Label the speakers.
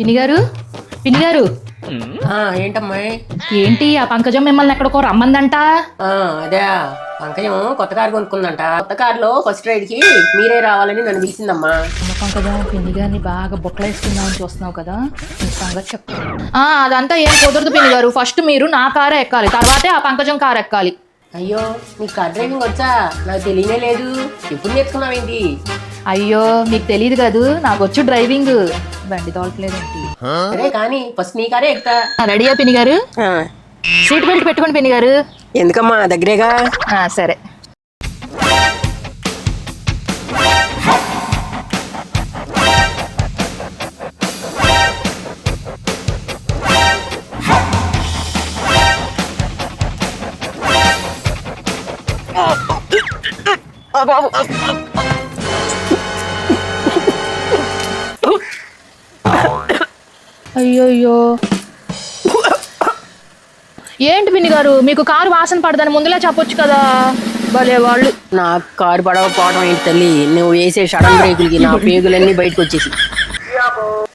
Speaker 1: పిన్ని గారు పిన్ని గారు
Speaker 2: ఆ, ఏంటమ్మాయి?
Speaker 1: ఏంటి ఆ పంకజం మిమ్మల్ని ఎక్కడికో రమ్మందంట?
Speaker 2: ఆ, అదే పంకజం కొత్త కారు కొనుక్కుందంట. కొత్త కారులో ఫస్ట్ రైడ్కి మీరే రావాలని నన్ను పిలిచిందమ్మా.
Speaker 1: అమ్మ పంకజం పిన్ని గారిని బాగా బొక్కలేసుకుందామని చూస్తున్నావు కదా నీ సంగతి చెప్పు. ఆ, అదంతా ఏం కుదరదు పిన్ని గారు ఫస్ట్ మీరు నా కారే ఎక్కాలి తర్వాతే ఆ పంకజం కారు ఎక్కాలి.
Speaker 2: అయ్యో నీకు కార్ డ్రైవింగ్ వచ్చా? నాకు తెలియనే లేదు. ఎప్పుడు నేర్చుకున్నావేంటి?
Speaker 1: అయ్యో మీకు తెలియదు కదూ నాకు వచ్చు డ్రైవింగ్ బండి తోలట్లేదేంటి
Speaker 2: సరే కానీ ఫస్ట్ నీ కారే ఎక్కుతా
Speaker 1: రెడీయా పిన్ని గారు సీట్ బెల్ట్ పెట్టుకోండి పిన్ని గారు
Speaker 2: ఎందుకమ్మా దగ్గరేగా
Speaker 1: ఆ, సరే అయ్యో ఏంటి పిన్ని గారు? మీకు కారు వాసన పడదని ముందులే చెప్పొచ్చు కదా. భలే వాళ్ళు.
Speaker 2: నాకు కారు పడవపోవడం ఏంటి తల్లి? నువ్వు వేసే సడన్ బ్రేకులకి నా పేగులన్నీ బయటకు వచ్చేసి